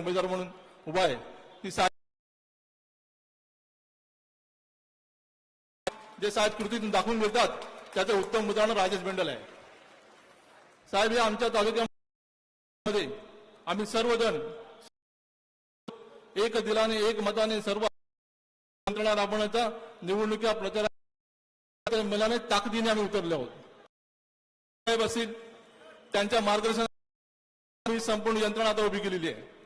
उमेदवार म्हणून उभा आहे. ती साहेब जे साहेब कृतीतून दाखवून मिळतात त्याचं उत्तम उदाहरण राजेश बेंडल आहे. साहेब हे आमच्या तालुक्यामध्ये आम्ही सर्वजण एक दिलाने एक मताने सर्व यंत्रणा राबवण्याचा निवडणुकीच्या प्रचाराच्या मनाने ताकदीने आम्ही उतरले आहोत. साहेब असतील त्यांच्या मार्गदर्शनात संपूर्ण यंत्रणा आता उभी केलेली आहे.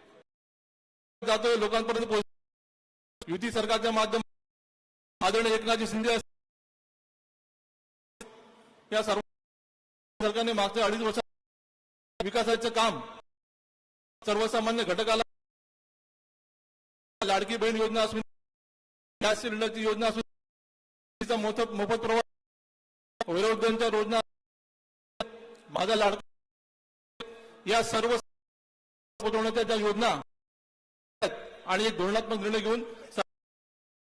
जातोय लोकांपर्यंत पोहोच युती सरकारच्या माध्यम आदरणीय एकनाथजी शिंदे या सर्व सरकारने मागच्या अडीच वर्षात विकासाचं काम सर्वसामान्य घटकाला लाडकी बहीण योजना असून गॅस सिलेंडरची योजना असून तिचा मोफत मोफत प्रवास वयोवृद्धांच्या योजना माझा लाडका या सर्व पोहोचवण्याच्या ज्या योजना आणि एक धोरणात्मक निर्णय घेऊन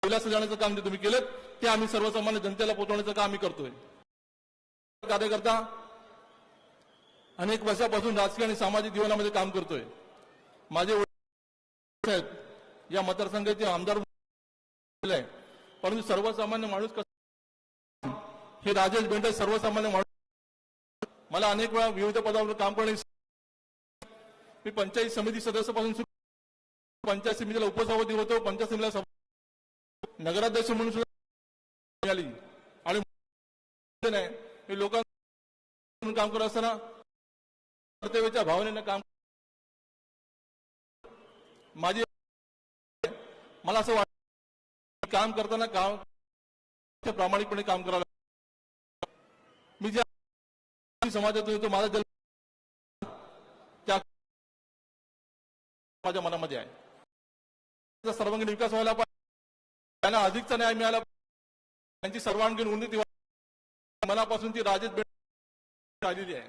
विलास जाण्याचं काम जे तुम्ही केलं ते आम्ही सर्वसामान्य जनतेला पोहोचवण्याचं काम आम्ही करतोय. कार्यकर्ता अनेक वर्षापासून राजकीय आणि सामाजिक जीवनामध्ये काम करतोय. माझे आहेत या मतदारसंघाचे आमदार आहे. परंतु सर्वसामान्य माणूस कसं हे राजेश बेंडे सर्वसामान्य माणूस मला अनेक वेळा विविध पदावर काम करणे मी पंचायत समिती सदस्यापासून पंचायत समितीला उपसभापती होतो पंचायत समितीला नगराध्यक्ष म्हणून सुद्धा मिळाली. आणि नाही मी लोकांना काम करत असताना कर्तव्याच्या भावनेनं काम माझी मला असं वाटतं काम करताना काम प्रामाणिकपणे काम करावं मी ज्या समाजातून येतो माझा जन्म त्या माझ्या मनामध्ये आहे. सर्वांगीण विकास व्हायला पाहिजे. त्यांना अधिकचा न्याय मिळाला त्यांची सर्वांगीण उन्नती मनापासून ती राजेश बेंड आलेली आहे.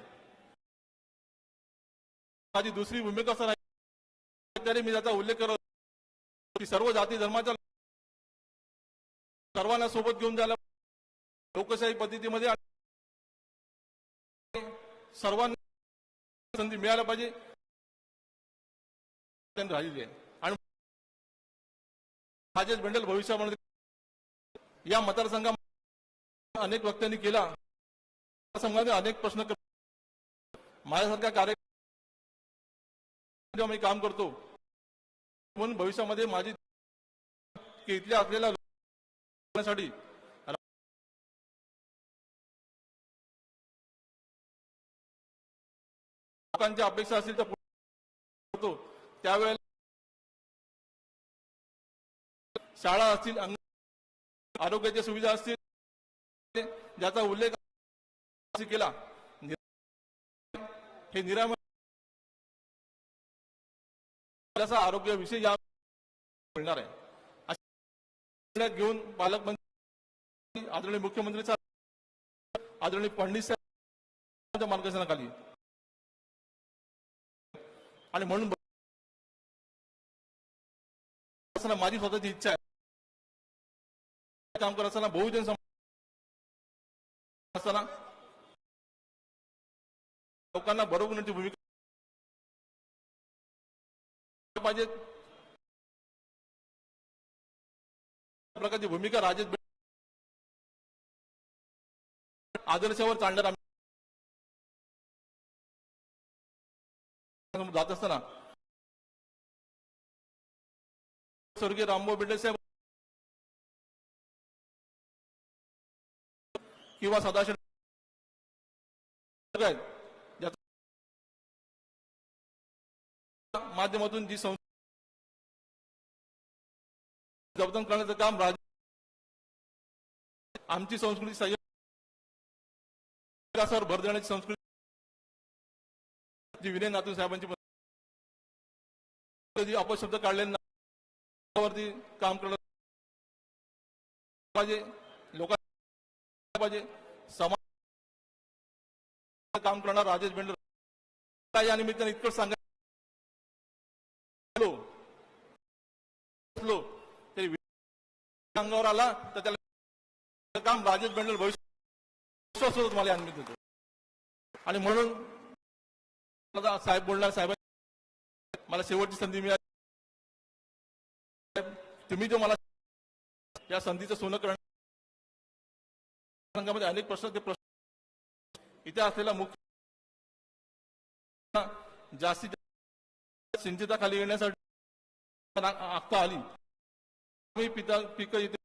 माझी दुसरी भूमिका सर आहे मी त्याचा उल्लेख करत सर्व जाती धर्माच्या सर्वांना सोबत घेऊन जायला लोकशाही पद्धतीमध्ये सर्वांना संधी मिळायला पाहिजे. त्यांनी राहिलेली आहे. आणि राजेश बेंडल भविष्यामध्ये या मतदारसंघामध्ये अनेक वक्त्यांनी केला. मतदारसंघामध्ये अनेक प्रश्न माझ्यासारख्या कार्य मी काम करतो. म्हणून भविष्यामध्ये माझी की इथल्या असलेल्या लोकांसाठी लोकांच्या अपेक्षा असतील तर त्यावेळेला शाळा असतील आरोग्याच्या सुविधा असतील ज्याचा उल्लेख केला हे निरामय आरोग्य आरोग्याविषयी या मिळणार आहे. घेऊन पालकमंत्री आदरणीय मुख्यमंत्री साहेब आदरणीय फडणवीस साहेबांच्या मार्गदर्शनाखाली. आणि म्हणून माझी स्वतःची इच्छा आहे. काम करत असताना बहुजन समाज असताना लोकांना बरोबर होण्याची भूमिका पाहिजे. प्रकारची भूमिका राजेश आदर्शावर चालणार आम्ही. जात असताना स्वर्गीय रामभाऊ बेंडे साहेब किंवा सदाशिव माध्यमातून जी संस्था जबदन करण्याचं काम राज आमची संस्कृती सह्य विकासावर भर देण्याची संस्कृती जी विनय नातू साहेबांची जी अपशब्द काढले वरती काम करणं पाहिजे लोकांना पाहिजे समाज काम करणार राजेश बेंडर या निमित्ताने इतकं सांगायलो तरी अंगावर आला तर त्याला काम राजेश बेंडल भविष्य विश्वास होतो मला या निमित्त आणि म्हणून साहेब बोलणार साहेब मला शेवटची संधी मिळाली. तुम्ही जो मला या संधीचं सोनं करणं संघामध्ये अनेक प्रश्न ते प्रश्न इथे असलेला मुख्य जास्तीत जास्त सिंचिताखाली येण्यासाठी आखता आली. मी पिता पिक इथे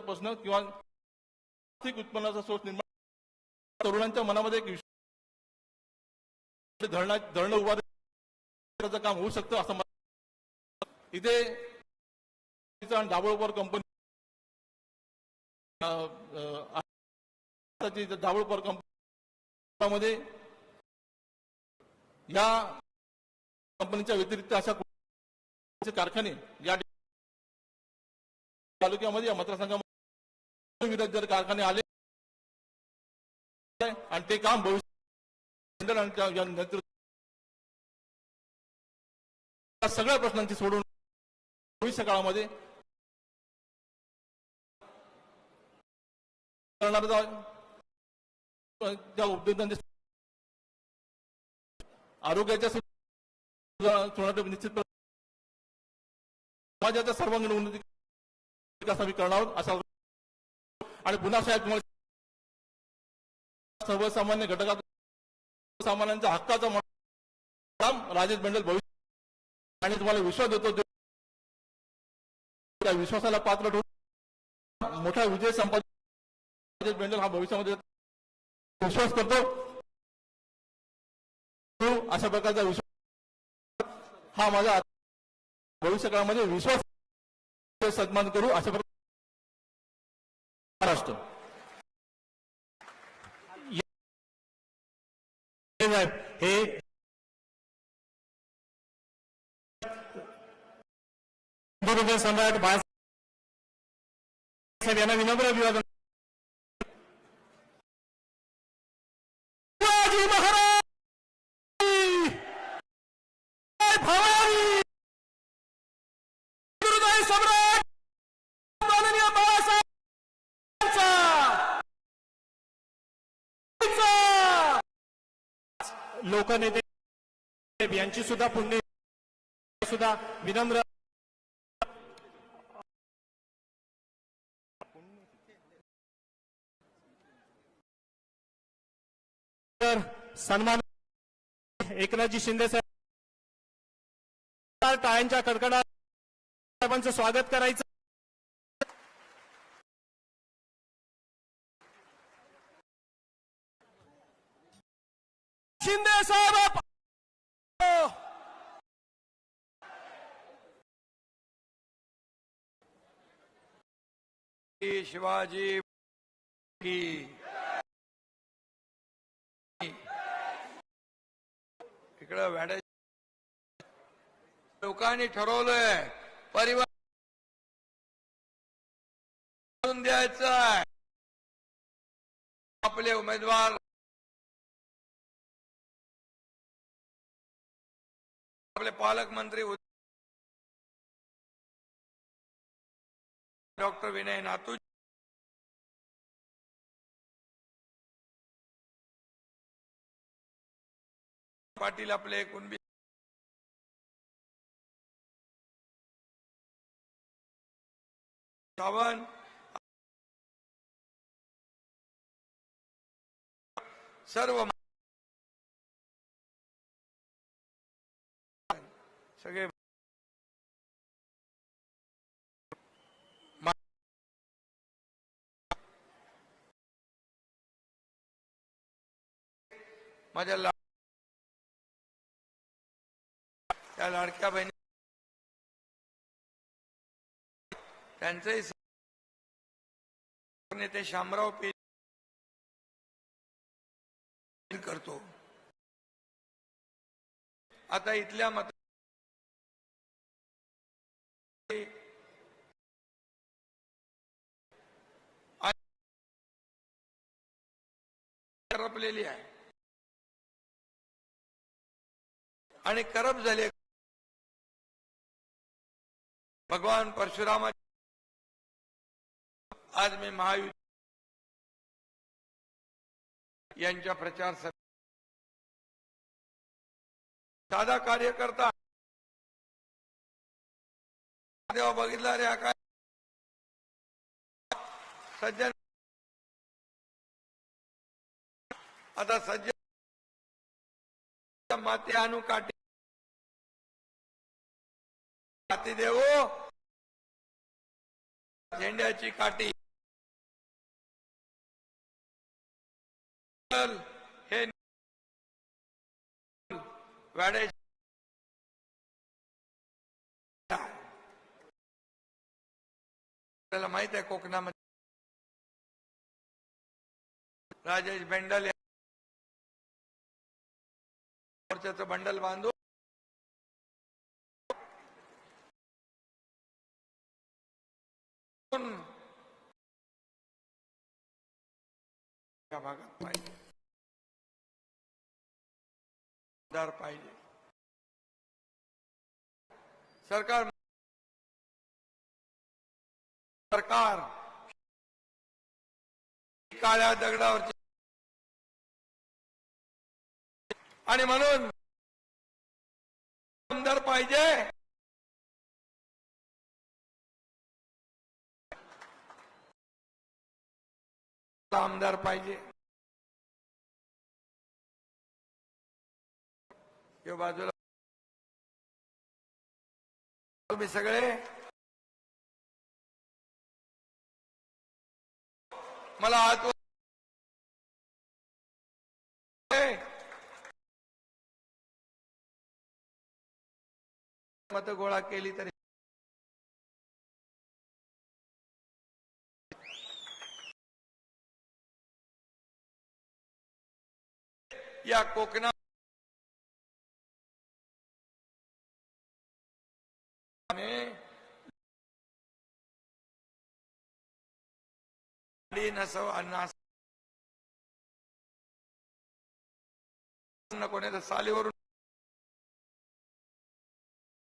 प्रश्न किंवा आर्थिक उत्पन्नाचा सोर्स निर्माण तरुणांच्या मनामध्ये एक विषय धरणा धरणं उभारण्याचं काम होऊ शकतं असं मला इथे डाबळपर कंपनी धावळपर कंपनीमध्ये या कंपनीच्या व्यतिरिक्त अशा कारखाने या तालुक्यामध्ये या मतदारसंघामध्ये विरोध जर कारखाने आले आणि ते काम भविष्य सगळ्या प्रश्नांची सोडून भविष्य काळामध्ये त्या उद्योगांचे आरोग्याच्या निश्चित समाजाच्या सर्वांगीण उन्नती विकास आम्ही करणार आहोत असा आणि पुन्हा साहेब तुम्हाला सर्वसामान्य घटकात सामान्यांच्या हक्काचा काम राजेश बंडल भविष्य आणि तुम्हाला विश्वास देतो त्या विश्वासाला पात्र ठेवून मोठा विजय संपादन राजेश हा भविष्यामध्ये विश्वास करतो. अशा प्रकारचा विश्वास हा माझा भविष्य काळामध्ये विश्वास सन्मान करू अशा प्रकार महाराष्ट्र हे सम्राट बाळासाहेब यांना विनम्र अभिवादन शिवाजी महाराज जय भवानी! गुरुदाई सम्राट माननीय लोकनेते यांची सुद्धा पुण्य सुद्धा विनम्र. तर सन्मान एकनाथजी शिंदे साहेब टाळ्यांच्या कडकडाट साहेबांचं स्वागत करायचं. शिंदे साहेब शिवाजी की। इकडं लोकांनी ठरवलंय परिवार करून द्यायचं आहे. आपले उमेदवार आपले पालकमंत्री डॉक्टर विनय नातू पाटील आपले कुणबी सावंत सर्व सगळे माझ्या ला त्या लाडक्या बहिणी त्यांचंही नेते शामराव पे करतो. आता इथल्या मत करपलेली आहे. आणि करप झाले भगवान परशुरामा आज मी महायुती यांच्या प्रचार साधा कार्यकर्ता देवा बघितला रे काय सज्जन आता सज्जन माते आणू काटे काठी देऊ झेंड्याची काठी हे वाड्याची आपल्याला माहीत आहे कोकणामध्ये राजेश बेंडल मोर्चाचं बंडल बांधू भागात पाहिजे. दार पाहिजे सरकार सरकार काळ्या दगडावरची आणि म्हणून आमदार पाहिजे. आमदार पाहिजे. यो बाजूला तुम्ही सगळे मला हात मत गोळा केली तरी या कोकणा ನಸವ ಅನ್ನ ಕೊನೆಯ ಸಾಲಿವರು